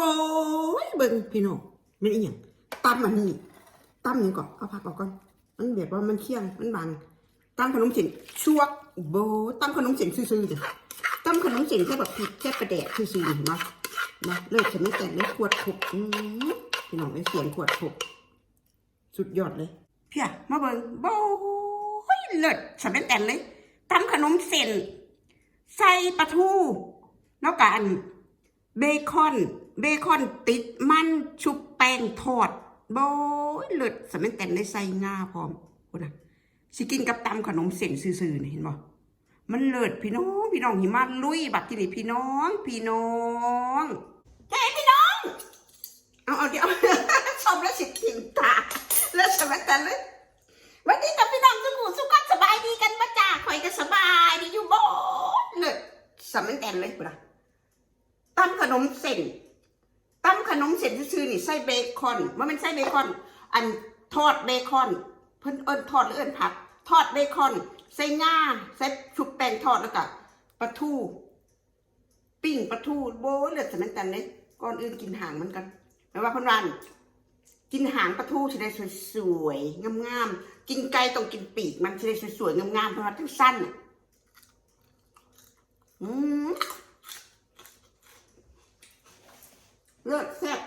บอยเบิ่งพี่น้องมันอีหยังตำอันนี้ตำหยังก่อนเอาผักออกก่อนมันแบบว่ามันเคี่ยงมันบางตำขนมเส้นช่วโบตำขนมเส้นซื่อๆจ้ะตำขนมเส้นแค่แบบผิดแค่ประแดกซื่อๆเนาะเนะเลิกฉันไม่แต่งเลยขวดขบอืมพี่น้องไอ้เสียงขวดขบสุดยอดเลยเพี่ยมาเบิ่งโบยเลิศฉันไม่แต่งเลยตำขนมเส้นใส่ปลาทูแล้วกันเบคอน เบคอนติดมันชุบแป้งทอดโบยเลิศสมัยแต่นได้ใส่งาพร้อมโอ้นะสิกินกับตำขนมเส้นซื่อๆนี่เห็นบ่มันเลิศพี่น้องพี่น้องหิมาลุยบัดที่นี่พี่น้อง พี่น้องเฮ้พี่น้อง เอาเอาเดี๋ยวชมแล้วสิถิงตาแล้วสมัยแต่นเลยวันนี้กับพี่น้องสุขุสุขสบายดีกันมาจ้าข่อยก็สบายดีอยู่บ่เลิศสมัยแต่นเลยปุ่นนะตำขนมเส้น ตำขนมเส้นซื่อๆนี่ใส่เบคอนว่ามันใส่เบคอน อันทอดเบคอน เพิ่นเอิ้นทอดหรือเอิ้นผัด ทอดเบคอน ใส่งาใส่ชุบแป้งทอดแล้วก็ปลาทูปิ้งปลาทูโบ้เลือดสมันตันเลยก่อนอื่นกินหางมันกันแปลว่าเพิ่นวันกินหางปลาทูสิได้สวยๆงามๆกินไก่ต้องกินปีกมันสิได้สวยๆงามๆเพราะว่าทั้งสั้นอืม เลือดแซ่บ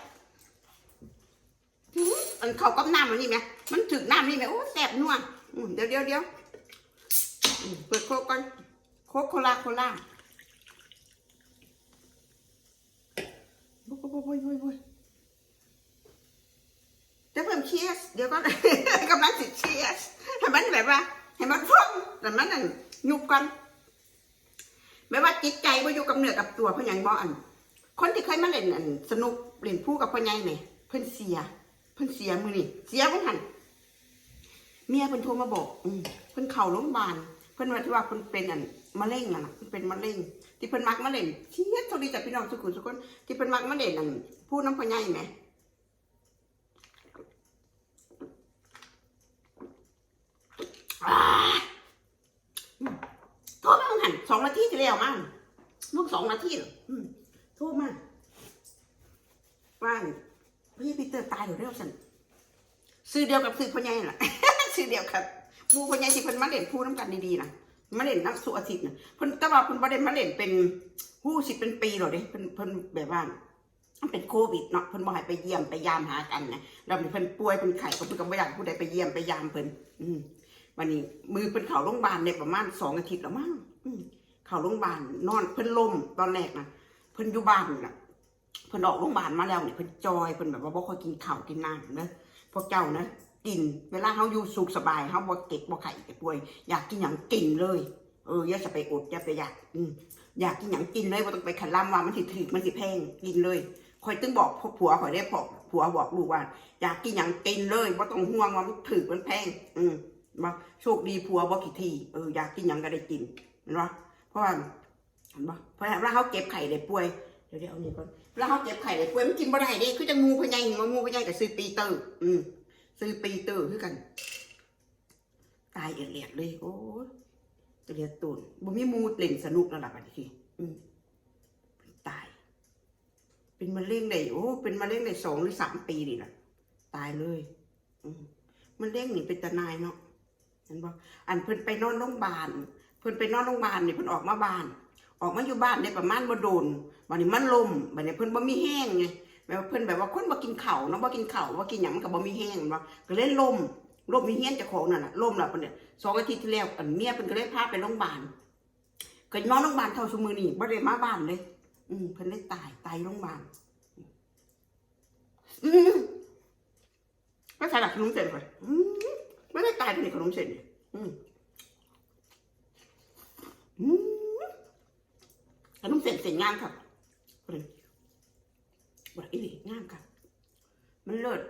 อันเขากับน้ำมันนี่ไหมมันถึกน้ำนี่ไหมโอ้แซ่บนัวเดี๋ยวเดี๋ยวเดี๋ยวเปิดโคกก่อนโคกโคลาโคลาบุยบุยบุยบุยบุยจะเพิ่มเชียสเดี๋ยวก็กำลังติดเชียสให้มันแบบว่าให้มันฟ่องแต่มันนั่นยุบกันไม่ว่าจิตใจว่าอยู่กับเนื้อกับตัวเพราะอย่างบ่อัน คนที่เคยมาเล่นอันสนุกเล่นผู้กับพ่อใหญ่ไหมเพิ่นเสีย เพิ่นเสียมือนี่เสียเพิ่นหันเมียเพิ่นโทรมาบอกอืมเพิ่นเข้าโรงพยาบาลเพิ่นว่าที่ว่าเพิ่นเป็นอันมะเร็งน่ะนะเพิ่นเป็นมะเร็ง ที่เพิ่นมักมาเล่นเชียดโชคดีจากพี่น้องทุกคนทุกคนที่เพิ่นมักมาเล่นอันผู้น้ำพ่อใหญ่ไหมอ่าอืมโทรมาหันสองนาทีที่แล้วมั้งลูกสองนาทีอืม ทษมากว่าพี่ปีเตอร์ตายหรือเร็วสันซื้อเดียวกับซื้อพ่อใหญ่น่ะซื้อเดียวกับหมูพ่อใหญ่ที่เพิ่นมาเล่นพูน้ำกันดีๆนะมาเล่นนักสุอาทิตย์นะเพิ่นต่ว่าเพิ่นบ่ได้มาเล่นเป็นหู้สิเป็นปีหรอกเด้เพิ่นเพิ่นแบบว่ามันเป็นโควิดเนาะเพิ่นบ่ให้ไปเยี่ยมไปยามหากันนะแล้วเพิ่นป่วยเพิ่นไข้ก็เพิ่นก็บ่อยากผู้ใดไปเยี่ยมไปยามเพิ่นอืมวันนี้ มือเพิ่นเข้าโรงพยาบาลได้ประมาณสองอาทิตย์แล้วมั้งอืมเข้าโรงพยาบาลนอนเพิ่นล้มตอนแรกนะ เพิ่นอยู่บ้านน่ะเพิ่นออกโรงพยาบาลมาแล้วเนี่ยเพิ่นจอยเพิ่นแบบว่าบ่ค่อยกินข้าวกินน้ำนะพวกเจ้านะกิน เวลาเฮาอยู่สุขสบายเฮาบ่เก็บบ่ไข้แต่ป่วย อยากกินหยังกินเลย เอออย่าจะไปอดอย่าไปอยากอืมอยากกินหยังกินเลยบ่ต้องไปขันลำว่ามันสิถึกมันสิแพงกินเลยคอยตึงบอกผัวข่อยได้พอกผัวบอกลูกว่า อยากกินหยังกินเลยบ่ต้องห่วงว่ามันถึกมันแพง อืมมาโชคดีผัวบ่ขี้ทีเอออยากกินหยังก็ได้กินเห็นบ่เพราะว่า เห็นปะเพราะว่าเขาเก็บไข่ได้ป่วย เดี๋ยวเดี๋ยวเอานี่ก่อนเวลาเขาเก็บไข่ได้ป่วยมันกินบ่ได้เด้คือจะงูพญายงูงูพญายกับซื้อปีเตอร์อืมซื้อปีเตอร์คือกัน ตายเอียดเลยโอ้เลียตูนบ่มีมูเล่นสนุกแล้วล่ะบัดนี้อืมตาย เป็นมะเร็งได้โอ้เป็นมะเร็งได้สองหรือสามปีนี่ล่ะตายเลย อืมมะเร็งนี่เป็นตานายเนาะเห็นบ่อันเพิ่นไปนอนโรงพยาบาล เพิ่นไปนอนโรงพยาบาลนี่เพิ่นออกมาบ้าน ออกมาอยู่บ้านได้ประมาณบ่โดนบัดนี้มันลมบัดนี้เพิ่นบ่มีแห้งไงแบบว่าเพิ่นแบบว่าคนบ่กินข้าวเนาะบ่กินข้าวบ่กินหยังมันก็บ่มีแห้งเนาะก็เลยลมลมมีเฮียนเจ้าของนั่นน่ะลมล้วเพิ่นเนี่ยสองอาทิตย์ที่แล้วอันเมียเพิ่นก็เลยพาไปโรงพยาบาลก็นอนโรงพยาบาลเท่าซุมื้อนี้บ่ได้มาบ้านเลย อืมเพิ่นเลยตายตายโรงพยาบาลอืมก็ใส่หลักขนมเส้นไปอืมไม่ได้ตายเป็นขนมเส้นเนี่ยอืมอืม ขนมเส้นเส้นงามครับเพิ่นว่าอีหลีงามครับ มันเลิศ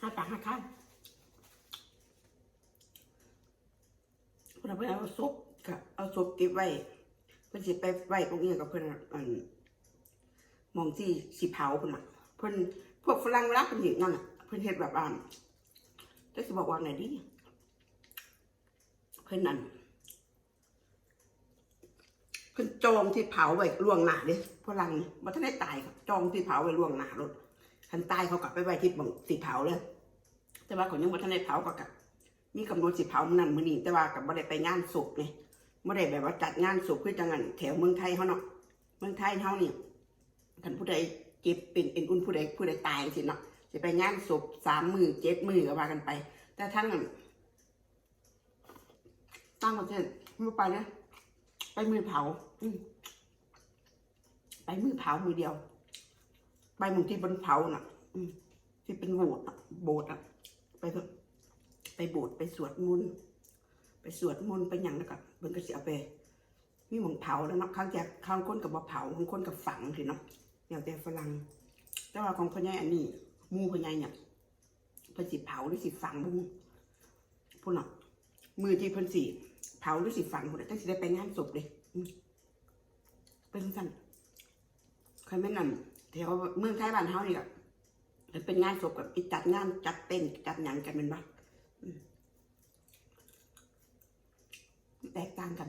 ห้าตาห้าข้างเพิ่นเอาไปเอาซุปกับเอาซุปเก็บไว้เพิ่นสิไปไว้ตรงนี้กับเพิ่อะอัน มองที่สิเผาเพิ่นน่ะเพิ่นพวกฝรั่งเวลาเพิ่นเห็นนั่นน่ะเพิ่นพิ่นเฮ็ดแบบอ่านจะสิบอกว่าไงดีเพิ่นนั่นเพิ่นจองที่เผาไว้ล่วงหน้าเด้พลังบ่ทันได้ตายครับจองที่เผาไว้ล่วงหน้ารถคันตายเขากลับไปไว้ที่บังสิเผาเลย แต่ว่าเขายังบ่ทันได้เผาก็กับมีกำหนดสิเผามื้อนั้นมื้อนี้แต่ว่าก็บ่ได้ไปงานศพไงบ่ได้แบบว่าจัดงานศพคือจังนั้นแถวเมืองไทยเฮาเนาะเมืองไทยเฮานี่ คันผู้ใดเจ็บเป็นเป็นอุ่นผู้ใดผู้ใดตายสิเนาะสิไปงานศพสามมือเจ็ดมือก็ว่ากันไป แต่ทั้งตั้งประเทศบ่ไปนะไปมือเผาไปมือเผามือเดียว ไปมือที่บนเผาน่ะที่เป็นโบสถ์โบสถ์อะ ไปไปโบสถ์ไปสวดมนต์ไปสวดมนต์ไปหยังแล้วก็เบิ่งก็สิเอาไปมีมองเผาแล้วเนาะข้างแจกข้างคนกับบ่เผาข้างคนกับฝังสิเนาะ อย่างแต่ฝรั่งแต่ว่าของพ่อใหญ่อันนี้หมูพ่อใหญ่เนี่ยเพิ่นสิเผาหรือสิฝังบ่ฮู้พุ่นเนาะมือที่เพิ่นสิเผาหรือสิฝังพุ่นน่ะจังสิได้ไปงานศพเลยเป็นซั่นเคยแม่นั่นแถวเมืองไทยบ้านเฮานี่ก็เป็นงานศพกับอีจัดงานจัดเต้นจัดหยังกันแม่นบ่อืมแตกต่างกัน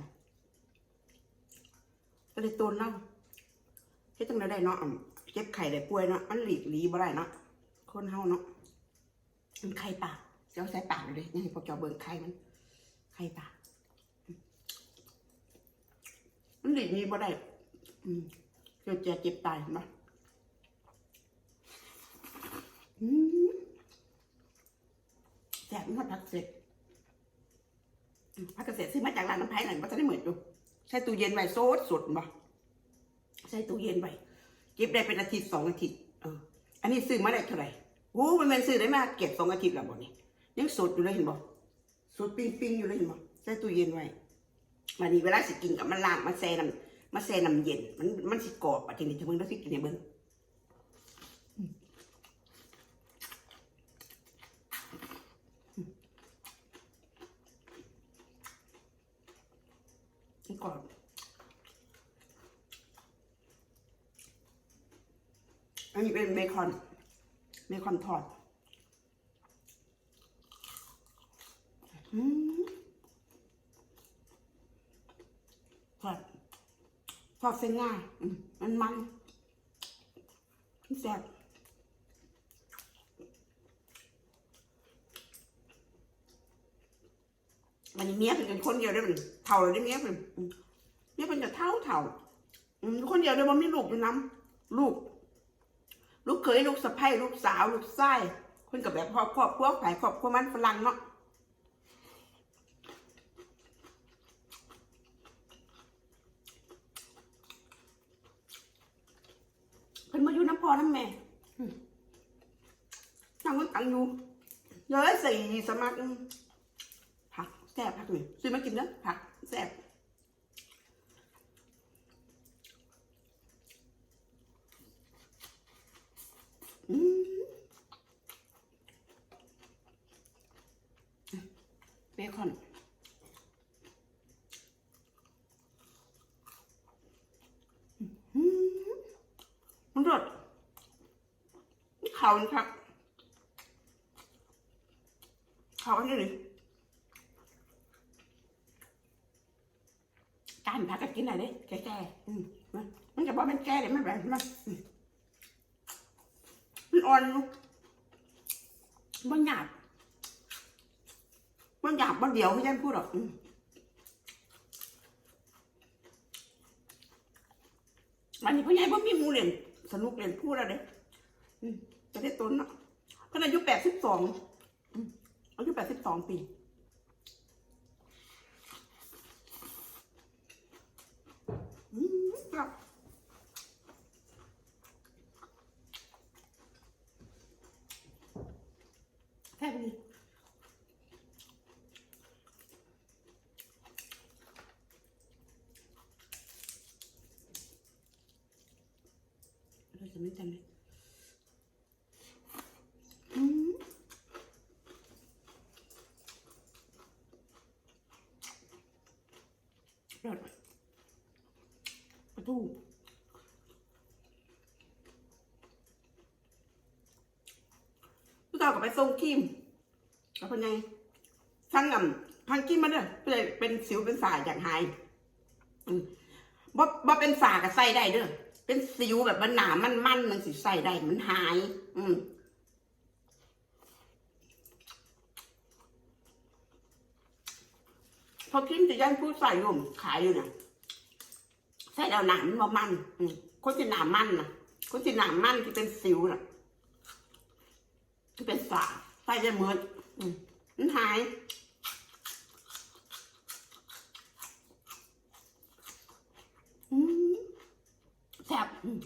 ก็เลยตัวเนา เฮ็ดจังไดได้เนาะอ่ำเจ็บไข้ได้ป่วยเนาะมันหลีกหลีบ่ได้เนาะคนเฮาเนาะมันไข้ปากเสียวใส่ปากเลยนี่ให้พวกเจ้าเบิ่งไข้มันไข้ปากมันหลีกหลีบ่ได้อืมเกิดเจ็บเจ็บตายเห็นปะอืมแสบมันพักเสร็จอืมพักเกษตรซื้อมาจากร้านน้ำไผ่หน่อยมันจะได้เหมือนอยู่ใช้ตู้เย็นไว้โซดสุดบ่ ใช้ตู้เย็นไว้เก็บได้เป็นอาทิตย์สองอาทิตย์อันนี้ซื้อมาได้เท่าไหร่โอ้มันเป็นซื้อได้มากเก็บสองอาทิตย์แล้วบ่นี่ยังสดอยู่เลยเห็นบ่สดปิ้งปิ้งๆอยู่เลยเห็นบ่ใช้ตู้เย็นไว้วันนี้เวลาสิกินกับมันล้างมาแช่น้ำมาแช่น้ำเย็น มันมันสิกรอบอะทีนี้จะเบิ่งแล้วสิกินให้เบิ่งกรอบ อันนี้เป็นเบคอนเบคอนทอดอืมทอดทอดเส้นง่ายมันมันแซ่บมันเมียเป็นคนเดียวได้เป็นเท่าเลยได้เมียเป็นอืมเมียเป็นจะเท่าเท่าคนเดียวเดียมันมีลูกอยู่น้ำลูก ลูกเคยลูกสะใภ้ลูกสาวลูกไส้คนกับแบบครอบครอบครัวฝ่ายครอบครัวมันฝรั่งเนาะเพิ่นมาอยู่น้ำพอน้ำแม่นั่งมันตังอยู่เยอะสี่สมัครผักแซ่บผักนี่ซื้อมากินเนอะผักแซ่บ เบคอนมันรสเขาครับเขาอันนี้เลยการผักก็กินอะไรเด้แก่ๆมมันมันจะบอกมันแก่เลยมันแบบมัน อ่อนมันหยาบมันหยาบมันเดียวไม่ใช่พูดหรอกอันนี้พ่อใหญ่พ่อมีมูเรียนสนุกเรียนพูดอะไรอืมจะได้ต้นเนาะเพิ่นอายุแปดสิบสองอายุแปดสิบสองปีอืมครับ แค่นี้เราจะไม่จำเลยอืมรสปลาทูคือกันากับ ไปส่งครีมกับเป็นไงทั้งอ่ำทั้งครีมมาเด้อเพื่อเป็นสิวเป็นสายอย่างหายบ่บ่เป็นสากับใส่ได้เด้อเป็นสิวแบบมันหนามันมันมันสิใส่ได้มันหาย อืมพอครีมจะย่านพูดใส่อยู่ขายอยู่น่ะใส่แล้วหนามมันบ่มัน อืมคนที่หนามมันนะคนที่หนามมันที่เป็นสิวน่ะ ที่เป็นสาใส่ได้หมือนอืมมันหายแซ่บอืม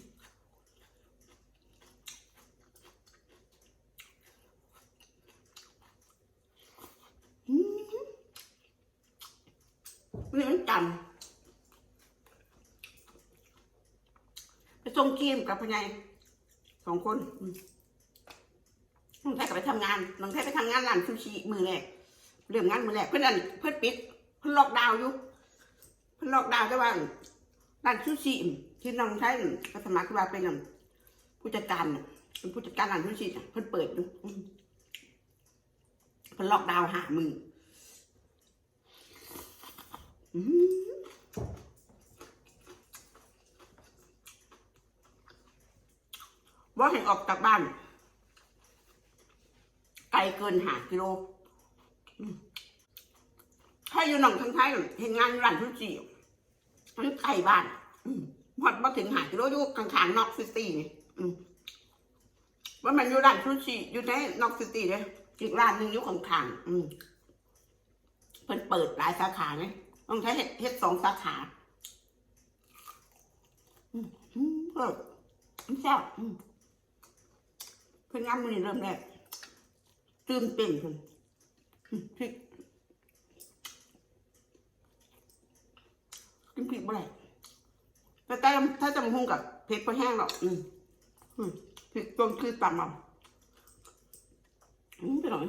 อืมนี่มันจันไปส่งครีมกับพญายสองคนอืม ทำงานน้องแท้ไปทำงานร้านซูชิมือแรกเรื่องงานมือแรกเพื่อนอันเพื่อนปิดเพื่อนล็อกดาวน์อยู่เพื่อนล็อกดาวน์แต่ว่าร้านซูชิที่น้องแท้ก็สมัครว่าเป็นผู้จัดการน่ะเป็นผู้จัดการร้านซูชิน่ะเพื่อนเปิดอยู่อืมเพื่อนล็อกดาวน์หามืออืม ว่าเห็นออกจากบ้าน เกินหากิโล ถ้าอยู่หนองทางไทยเห็นงานร้านทุกจีมันไกลบ้านพอมาถึงหากิโลอยู่กลางๆนอกซิตี้นี่ว่ามันอยู่ร้านทุกจีอยู่ในนอกซิตี้เลยอีกร้านหนึ่งอยู่ข้างๆอืมเพิ่นเปิดหลายสาขาเลยต้องใช้เฮ็ดสองสาขาอืมเออมันแซ่บอืมเพิ่นงานมือเริ่มแรก ตื่นเต้นเพิ่นพริกกินพริกบ่ได้แต่แต่ถ้าจะมาหุงกับเผ็ดบ่แห้งหรอกอืมอืมพริกต้นคือตำเอาอืมไปหน่อย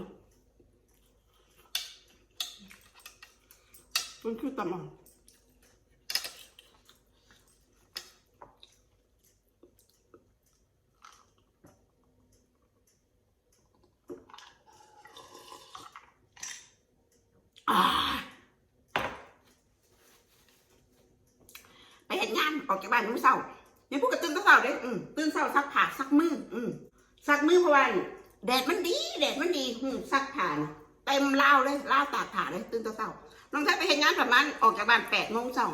ต้นคือตำเอาอ่าไปเห็นงานออกจากบ้านมื้อเช้าอย่าพูดกับตื่นแต่เช้าเด้อืมตื่นเช้าซักผ้าซักมืออืมซักมือเพราะว่าแดดมันดีแดดมันดีอืมซักผ้าน่ะ เต็มราเลยราตากผ้าเลยตื่นแต่เช้าน้องไทยไปเห็นงานประมาณออกจากบ้านแปดโมงเช้า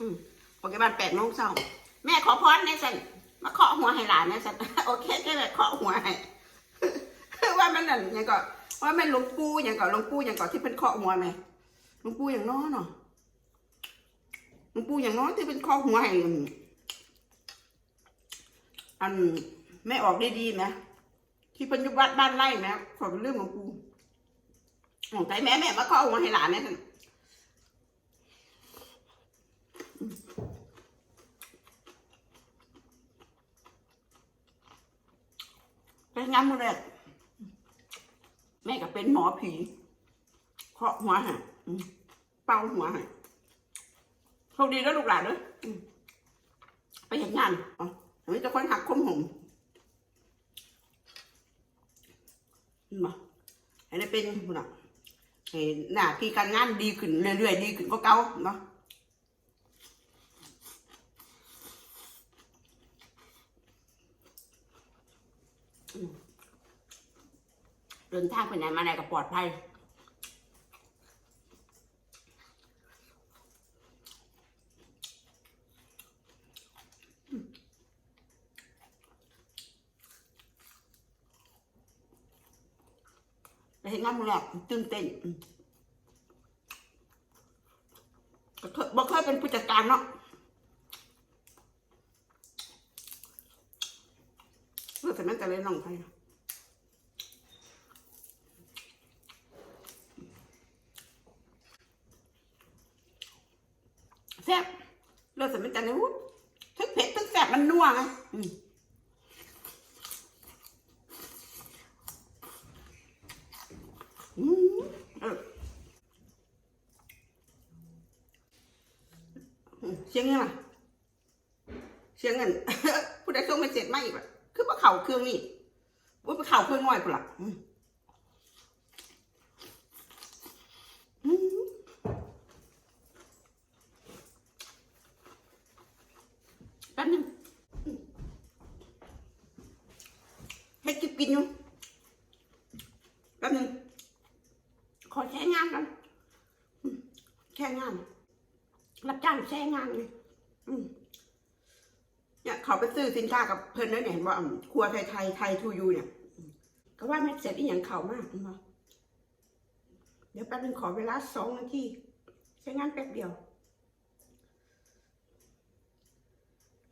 อืมออกจากบ้านแปดโมงเช้าแม่ขอพรในสันมาเคาะหัวให้หลานในสันโอเคแค่แบบเคาะหัวให้ว่ามันนั่นยังก็ว่าแม่นหลวงปู่อย่างก่อนหลวงปู่อย่างก่อนที่เป็นเคาะหัวไหมหลวงปู่อย่างน้อเนาะหลวงปู่อย่างน้อยที่เป็นเคาะหัวให้อันแม่ออกได้ดีไหมที่เป็นยุวัดบ้านไร่ไหมขอเป็นเรื่องหลวงปู่ ใจแม่แม่มาเคาะหัวให้หลานเนี่ยท่านงานมือแรกแม่ก็เป็นหมอผีเคาะหัวให้เป่าหัวให้โชคดีแล้วลูกหลานเด้ออืมไปเห็นงานอ๋ออันนี้จะคนหักคมหงเห็นบ่ให้เป็นหุ่นอะ ให้หน้าที่การงานดีขึ้นเรื่อยๆดีขึ้นก็เก่าเนาะเดินทางไปไหนมาไหนก็ปลอดภัย เห็นงานมือแรกตื่นเต้นอืมก็เคยบ่เคยเป็นผู้จัดการเนาะเพื่อแต่นั้นแต่เลยน้องไทย แซ่บเลือดสมิจันทร์วุ้ทั้งเผ็ดทั้งแซ่บมันนัวไงอืมอืมเอออืมเสียงยังไง เสียงเงินผู้ใดส่งมาว่าเข่าเครื่องนี่ว่าไปเข่าเพื่อนง่อยกูละอืมอืมแป๊บนึงให้กิบกินอยู่แป๊บนึงขอแช่งานกันแช่งาน รับจ้างแช่งานเลยเนี่ยเขาไปซื้อสินค้ากับเพิ่นเนี่ยเห็นว่าอืมครัวไทยไทยไทยทูยูเนี่ย ก็ว่าไม่เสร็จอีหยังเข่ามากเนปะเดี๋ยวแป๊บนึงขอเวลาสองนาทีใช้งานแป๊บเดียว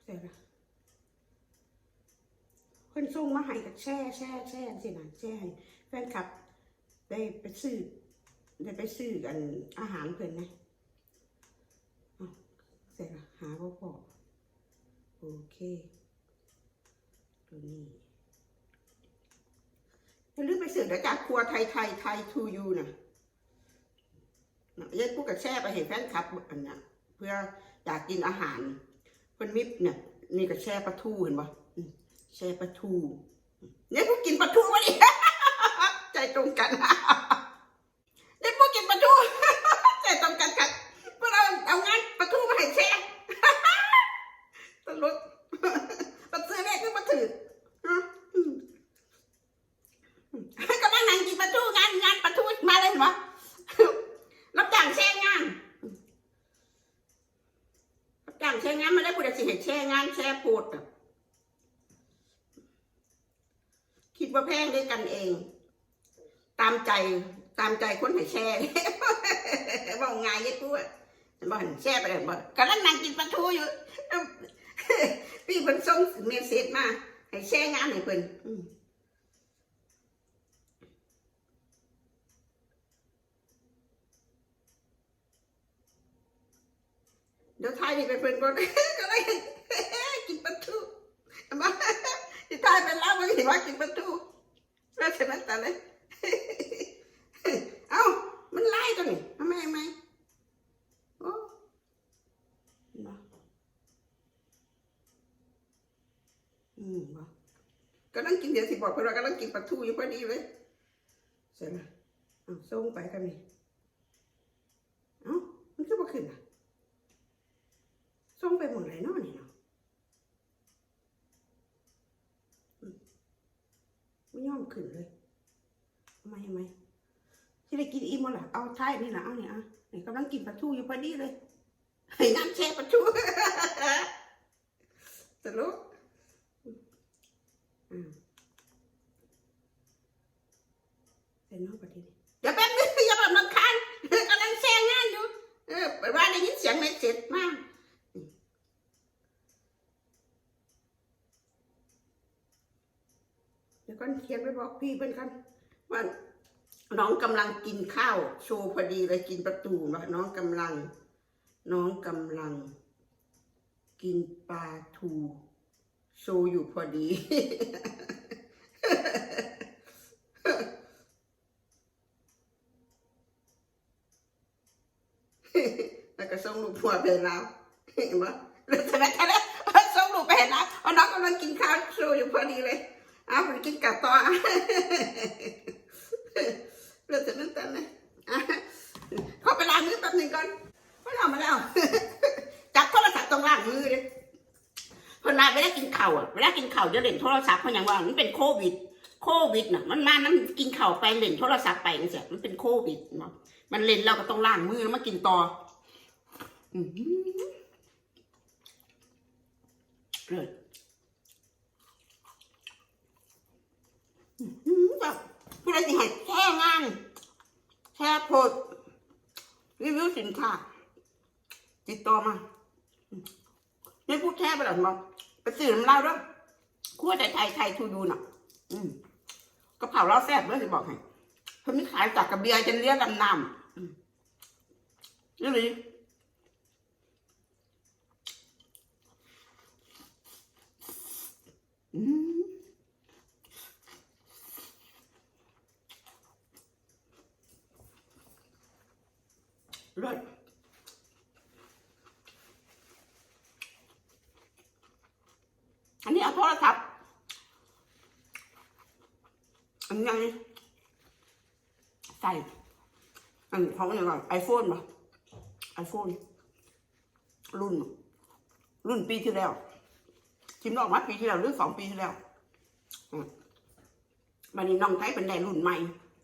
เสร็จละเพิ่นส่งมาให้กับแช่แช่แช่สินะแช่ให้แฟนคลับ ได้ไปซื้อได้ไปซื้อกันอาหารเพิ่นนะเสร็จละหาพ่อพอโอเค ตัวนี้อย่าลืมไปสื่อ เดี๋ยวจากครัวไทยไทยไทยทูยูนะนะยัยกูกับแช่ไปเห็นแฟนคลับอันน่ะเพื่ออยากกินอาหารคนมิบเนี่ยนี่ก็แช่ปลาทูเห็นปะแช่ปลาทูเนี่ยกู้กินปลาทูวะนี่ใจตรงกันนะพวกกินปลาทู ใจตรงกันกันพวกเราเอางานปลาทูมาให้แช่ ตลก มาซื้อเลขขึ้นมาถือฮะอืมอืมกำลังนั่งกินปลาทูงานงานปลาทูมาเลยเห็นปะ รับจ้างแช่งานรับจ้างแช่งานมาได้ผู้ใดสิเห็นแช่งานแช่โพดอะคิดว่า แพงด้นเอง ตามใจตามใจคนให้แช่บอกไงยี่กูอะบอกแช่ไปเลยบอกกำลังนั่งกินปลาทูอยู่พี่เพิ่นส่งเมสเซจมาให้แช่งานให้เพิ่นเดี๋ยวทายนี่ไปเพิ่นก่อนก็เลยกินปลาทูเอามาทายไปแล้วมันเห็นว่ากินปลาทู แล้วฉะนั้นต่เลยเอ้ามันไล่ตัวนี่ทำไมทำไมโอ้มาอืมบ่กำลังกินเดี๋ยวสิบอกเพื่อนว่ากำลังกินปลาทูอยู่พอดีเลยเสร็จละเอาส่งไปกันนี่เอ้ามันก็บ่ขึ้นอะส่งไปหมดเลยเนาะนี่เนาะอืมไม่อมขึ้นเลยทำไมทำไมที่ได้กินอิ่มหมดละเอาท้ายนี่นะเอาเนี่ยอะนี่กำลังกินปลาทูอยู่พอดีเลยให้น้ำแช่ปลาทูตลกอืมเป็นนอกประเทศเดี๋ยวแป๊บนึงอย่าแบบรำคาญกำลังแช่งานอยู่เออไปว่าได้ยินเสียงไม่เสร็จมากเดี๋ยว ก่อนเขียนไปบอกพี่เป็นกันว่าน้องกำลังกินข้าว โชว์พอดีเลยกินประตูว่าน้องกำลัง น้องกำลัง กินปลาทูโชว์อยู่พอดี แล้วก็ส่งลูกผัวไปแล้วเห็นปะแล้วฉะนั้นแค่นั้นส่งลูกไปเห็นแล้วน้องกำลังกินข้าวโชว์อยู่พอดีเลย เอาไปกินกับต่อแล้วฉะนั้นตอนนี้อะเข้าไปล้างมือแป๊บหนึงก่อนไม่ทำมาแล้วจับโทรศัพท์ตรงล่างมือเลยคนนายไม่ได้กินข้าวอะไม่ได้กินข้าวจะเล่นโทรศัพท์เพราะอย่างว่ามันเป็นโควิด โควิดน่ะ มันมามันกินข้าวไปเล่นโทรศัพท์ไปมันเสียมันเป็นโควิดเนาะมันเล่นเราก็ต้องล้างมือแล้วมากินต่ออือหือเลยอื้อหือ แบบผู้ใดสิให้แช่งานแช่โพดรีวิวสินค้าติดต่อมาไม่พูดแช่ไปหรอกมั้งไปสื่อน้ำเล่าด้วยคั่วไทยไทยไทยทูดูน่ะ อืมกระเพราเราแซ่บเลยจะบอกให้เพิ่นมีขายจากกระเบียร์จนเลี้ยลำน้ำนี่เลยอืม รสอันนี้เอาโทรศัพท์ใส่อันเขาเนี่ยว่าไอโฟนป่ะไอโฟนรุ่น รุ่นปีที่แล้วชิมออกมาปีที่แล้วหรือสองปีที่แล้ววันนี้น้องไทยเป็นได้รุ่นใหม่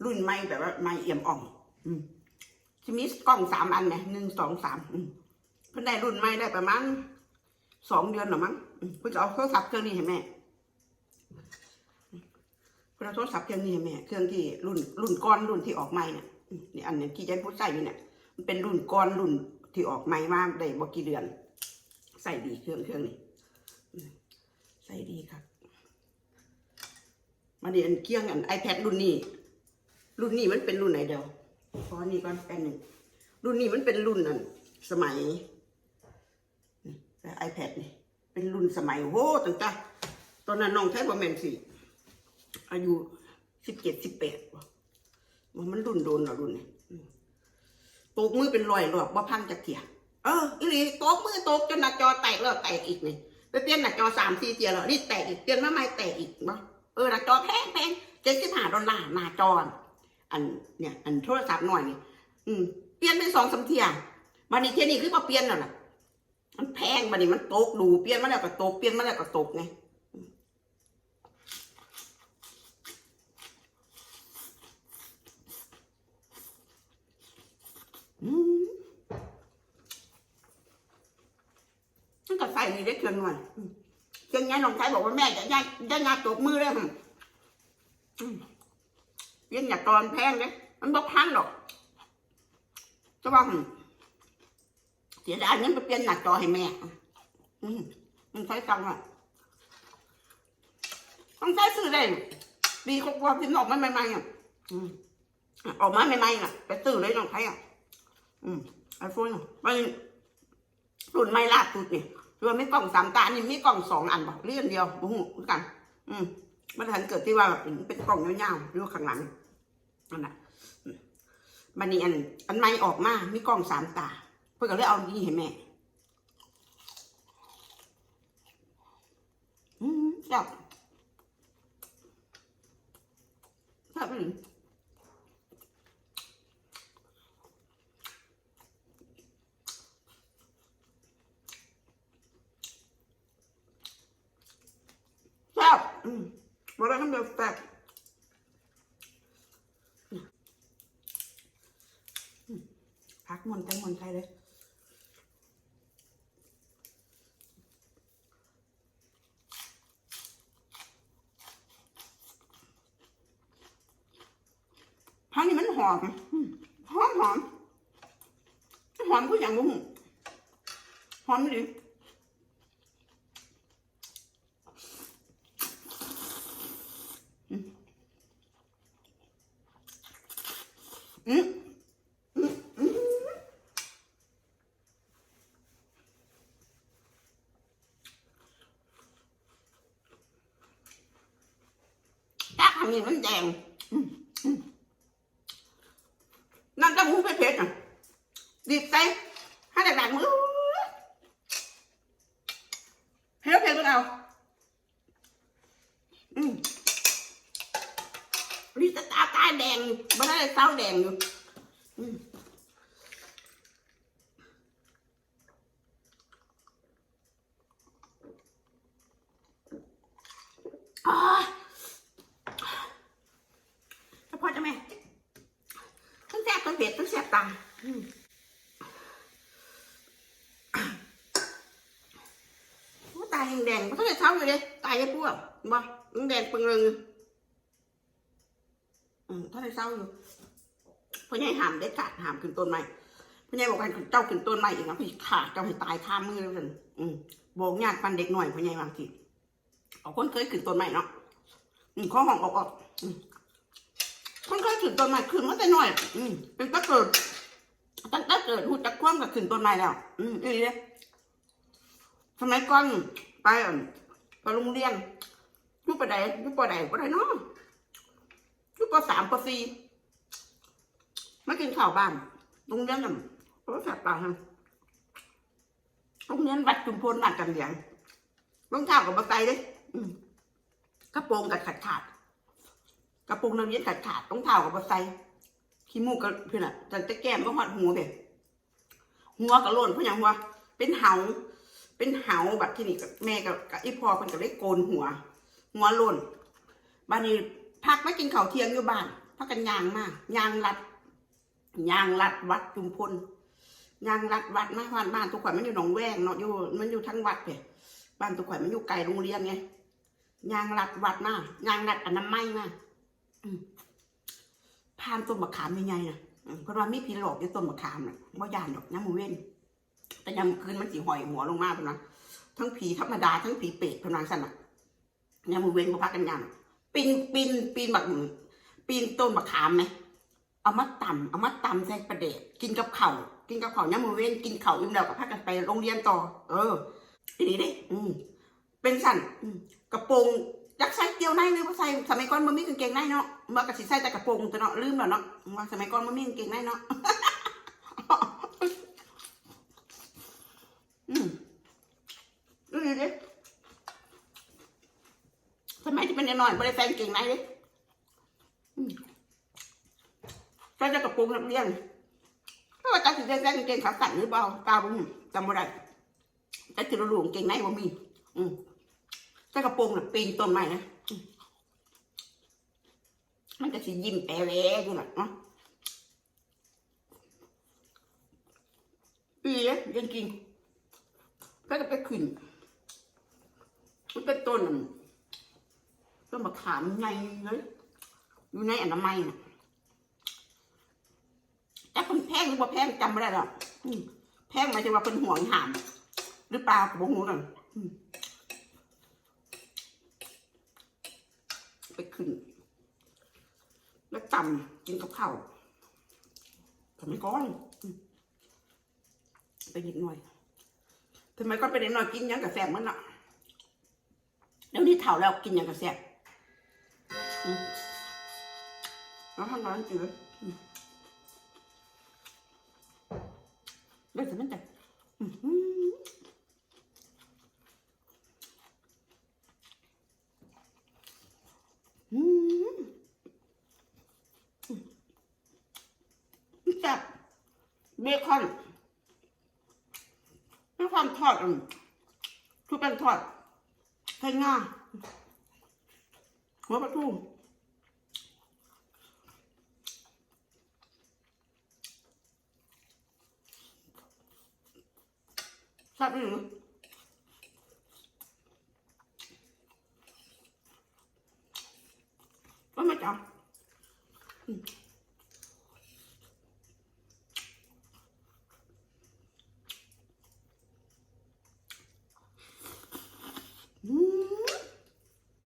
รุ่นใหม่แบบว่าใหม่เอี่ยมอ่อง อืม จะมีกล้องสามอันเนี่ยหนึ่งสองสามเพิ่นได้รุ่นใหม่ได้ประมาณสองเดือนหรอมั้งเพิ่นจะเอาโทรศัพท์เครื่องนี้ให้แม่เพิ่นเอาโทรศัพท์เครื่องนี้ให้แม่เครื่องที่รุ่นรุ่นก้อนรุ่นที่ออกใหม่เนี่ยนี่อันนี้ที่ใจพูดใส่อยู่เนี่ย มันเป็นรุ่นก้อนรุ่นที่ออกใหม่มาได้บ่กี่เดือน ใส่ดีเครื่องเครื่องนี้ใส่ดีครับมาเรียนเครื่องอัน iPad รุ่นนี้ รุ่นนี้มันเป็นรุ่นไหนเดียว พอนี่ก่อนแป๊บหนึ่งรุ่นนี้มันเป็นรุ่นอันสมัยไอแพดนี่เป็นรุ่นสมัยโหตั้งแต่ตอนนั้นน้องใช้ประมาณสี่อายุสิบเจ็ดสิบแปดว่ามันรุ่นโดนเหรอรุ่นนี้ตกมือเป็นรอยหรอกว่าพังจะเกียเอออีหลีตกมือตกจนหน้าจอแตกแล้วแตกอีกนี่ไปเปลี่ยนหน้าจอสามสี่เจียแล้วนี่แตกอีกเปลี่ยนมาใหม่แตกอีกบ่เออหน้าจอแพงแพงเจ็ดสิบห้าดอลลาร์หน้าจอ อันเนี่ยอันโทรศัพท์หน่อยนี่อืมเปลี่ยนเป็นสองสามเที่ยบันนี้เที่ยนี่คือพอเปลี่ยนแล้วล่ะ มันแพงบันนี้มันตกดูเปลี่ยนมาแล้วก็ตกเปลี่ยนมาแล้วก็ตกไงอืมมันก็ใส่นี่ได้เกินหน่อยอืมเกินไงน้องชายบอกว่าแม่จะย่าจะย่าตกมือเลยอืม เลี้ยงอย่าตอนแพงเลยมันบอกพังหรอกจะว่าเสียดายเงินไปเปลี่ยนหน้าจอให้แม่ อืมมันใช้ตังค์อะต้องใช้ซื้อได้ดีกว่าที่ออกมาใหม่ๆอะอออกมาใหม่ๆอะไปซื้อเลยน้องไทยอะ อืมไอโฟนอะมันรุ่นไม่ล่าสุดเนี่ยคือว่าไม่กล่องสามตานี่มีกล่องสองอันบอกเลื่อนเดียวบุ้งกัน อืมมันทันเกิดที่ว่าเป็นกล่องยาวๆอยู่ข้างหลัง นั่นแหละบันนี้อัน อันไม่ออกมา มีกล่องสามตา เพื่อก็เลยเอานี่ให้แม่อืมจับจับไปเลยจับอืมบอกแล้วทำแบบแตก พักมนแตงมนไปเลยพักนี่มันหอมหอมหอมหอมผู้อย่างบุ้งหอมดิอืมอืมอืมอืมตาทำนี่มันแดงอืมอืมน้ำเต้าหู้เผ็ดๆอะดีดใส่ให้แดกๆมือเผ็ดเผ็ดๆเอาอืมนี่ตาตาตาแดงอยู่ไม่ได้เต้าแดงอยู่อืมอ่าเฉพาะจะแม่ ทั้งแซ่บทั้งเผ็ดทั้งแซ่บตาอืมโอ้ตายยังแดงเพราะถ้าเช้าอยู่ เลยตายยังพวกบ่ยังแดงปึงเลยอืมถ้าเช้าอยู่พ่อใหญ่หามได้ขาดหามขึ้นต้นไม้พ่อใหญ่บอกกันเจ้าขึ้นต้นไม้อีกนะพี่ขาดเจ้าให้ตายข้ามมือแล้วกันอืมโบกญาติปันเด็กหน่อยพ่อใหญ่บางทีเอาคนเคยขึ้นต้นไม้เนาะอืมข้อห้องออกออกคนเคยขึ้นต้นไม้ขึ้นมาแต่หน้อย อืมเป็นตะเกิดตั้งแต่เกิดหูจักคว่ำกับขึ้นต้นไม้แล้ว อืมอีเด้สมัยก่อนไปอะ ไปโรงเรียนยุปะใดยุปะใดปะใดเนาะยุปสามปสี่มากินข้าวบ้านโรงเรียนน่ะโอ้แสบตาฮะโรงเรียนวัดจุมพลอาจกันเหลียงรองเท้ากับบัไตเด้อืมกระโปรงกับขาดขาดกระโปรงนักเรียนขาดขาดต้องเท้ากับบอใส่ขี้มูกก็เพื่อนอะแต่จะแก้มก็หอดหัวแบบหัวก็หล่นเพราะหยังวเป็นเหา เป็นเหาแบบที่นี่กับแม่กับกับอีพ่อเพิ่นก็เลยโกนหัว หัวหล่นบ้านนี้พักมากินข้าวเที่ยงอยู่บ้านพักกันยางมากยางลัดยางลัดวัดจุมพลยางลัดวัดมาบ้านบ้านทุกคนมันอยู่หนองแวงเนาะอยู่มันอยู่ทั้งวัดเลยบ้านทุกคนมันอยู่ไกลโรงเรียนไงยางลัดวัดมากยางลัดอนามัยมากผ่านต้นมะขามใหญ่ๆนะเพราะว่ามีผีหลอกอยู่ต้นมะขามน่ะบ่ยานดอกน้ำมือเว้น แต่ยามคืนมันสิหอยหัวลงมากเพิ่นว่าทั้งผีธรรมดาทั้งผีเปรตพนว่าซั่นน่ะยามมือเว้นบ่พักกันยามปีนปีนปีนแบักปีนต้นมะขามไหมเอามาต่ำเอามาต่ำใส่ประเดะกินกับเข้ากินกับเข้ายามมือเว้นกินเข้าอิ่มแล้วก็พากกันไปโรงเรียนต่อ เออดีเด้อืมเป็นสันอืมกระโปรงจักใส่เกี่ยวในหรือบ่ใส่สมัยก่อนมันมีกางเกงในเนาะเมื่อก็สิใส่แต่กระโปรงตัวเนาะลืมแล้วเนาะว่าสมัยก่อนมันมีกางเกงในเนาะ อืม ดูดิทำไมที่เป็นน้อยบริใส่กางเก่งในเลยอืมใส่แต่กระโปรงนักเรียนถ้าว่าจะสิใส่กางเก่งขาสั้นหรือเปล่ากาบุ้มจำไม่ได้แต่จิรหลวงเก่งในบ่มี อืมใส่กระโปรงน่ะปีนต้นไม้นะมันจะสิยิ้มแปรแหวอยู่น่ะเนาะปีเยยังกินก็จะไปขึ้น มันเป็นต้นต้นมะขามใหญ่เลยอยู่ในอนามัยนะแต่คนแพงหรือว่าแพงจำไม่ได้หรอกแพงหมายถึงว่าเป็นห่วงหาม หรือเปล่าผมหูกันอืมไปขึ้น แล้วจำกินกับข้าวทำไมก้อนไปหยิบหน่อยทำไมก็ไปเด็กน้อยกินยังกับแซ่บมันอะ เดี๋ยวนี้เฒ่าแล้วกินหยังกับแซ่บอืมแล้วทำร้านจริงเลยอืมเดี๋ยวจะมันจะอื้อหืออืมจับเบคอน ด้วยความทอดอืมทุกเป็นทอดไข่ง่า หัวปลาทูแซ่บหรือว่าม